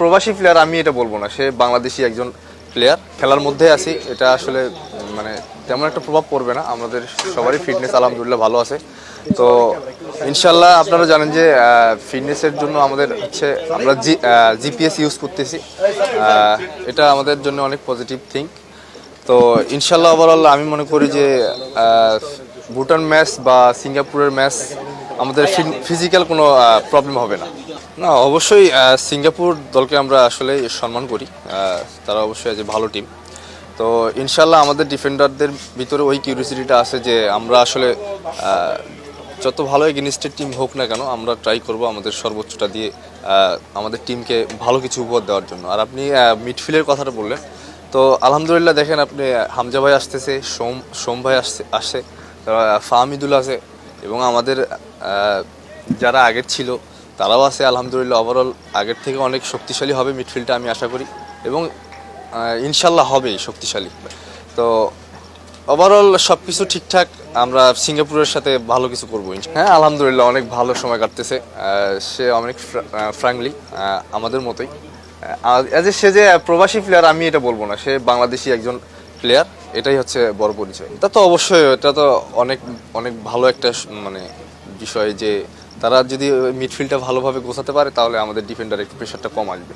প্রবাসী প্লেয়ার আমি এটা বলব না। সে বাংলাদেশি একজন প্লেয়ার খেলার মধ্যে আছি। এটা আসলে মানে তেমন একটা প্রভাব পড়বে না। আমাদের সবারই ফিটনেস আলহামদুলিল্লাহ ভালো আছে। তো ইনশাল্লাহ আপনারা জানেন যে ফিটনেসের জন্য আমাদের হচ্ছে, আমরা জি জিপিএস ইউজ করতেছি। এটা আমাদের জন্য অনেক পজিটিভ থিং তো ইনশাল্লাহ ওভারঅল আমি মনে করি যে ভুটান ম্যাচ বা সিঙ্গাপুরের ম্যাচ আমাদের ফিজিক্যাল কোনো প্রবলেম হবে না। না, অবশ্যই সিঙ্গাপুর দলকে আমরা আসলে সম্মান করি। তারা অবশ্যই যে ভালো টিম তো ইনশাল্লাহ আমাদের ডিফেন্ডারদের ভিতরে ওই কিউরিয়াসিটিটা আছে যে আমরা আসলে যত ভালো এগেনিস্টের টিম হোক না কেন, আমরা ট্রাই করব আমাদের সর্বোচ্চটা দিয়ে আমাদের টিমকে ভালো কিছু উপহার দেওয়ার জন্য। আর আপনি মিডফিল্ডের কথাটা বললেন। তো আলহামদুলিল্লাহ দেখেন আপনি হামজা ভাই আসতেছে, সোম সোম ভাই আসছে, আসে। ফাহমিদুল আছে এবং আমাদের যারা আগের ছিল, তারাও আছে, আলহামদুলিল্লাহ। ওভারঅল আগের থেকে অনেক শক্তিশালী হবে মিডফিল্ডটা আমি আশা করি। এবং ইনশাল্লাহ হবে শক্তিশালী। তো ওভারঅল সব কিছু ঠিকঠাক। আমরা সিঙ্গাপুরের সাথে ভালো কিছু করব হ্যাঁ আলহামদুলিল্লাহ, অনেক ভালো সময় কাটতেছে। সে অনেক ফ্র্যাঙ্কলি আমাদের মতোই। সে যে প্রবাসী প্লেয়ার আমি এটা বলব না। সে বাংলাদেশি একজন প্লেয়ার এটাই হচ্ছে বড় পরিচয়। এটা তো অবশ্যই, এটা তো অনেক অনেক ভালো একটা মানে বিষয় যে তারা যদি মিডফিল্ডটা ভালোভাবে গোছাতে পারে, তাহলে আমাদের ডিফেন্ডার একটু প্রেশারটা কম আসবে।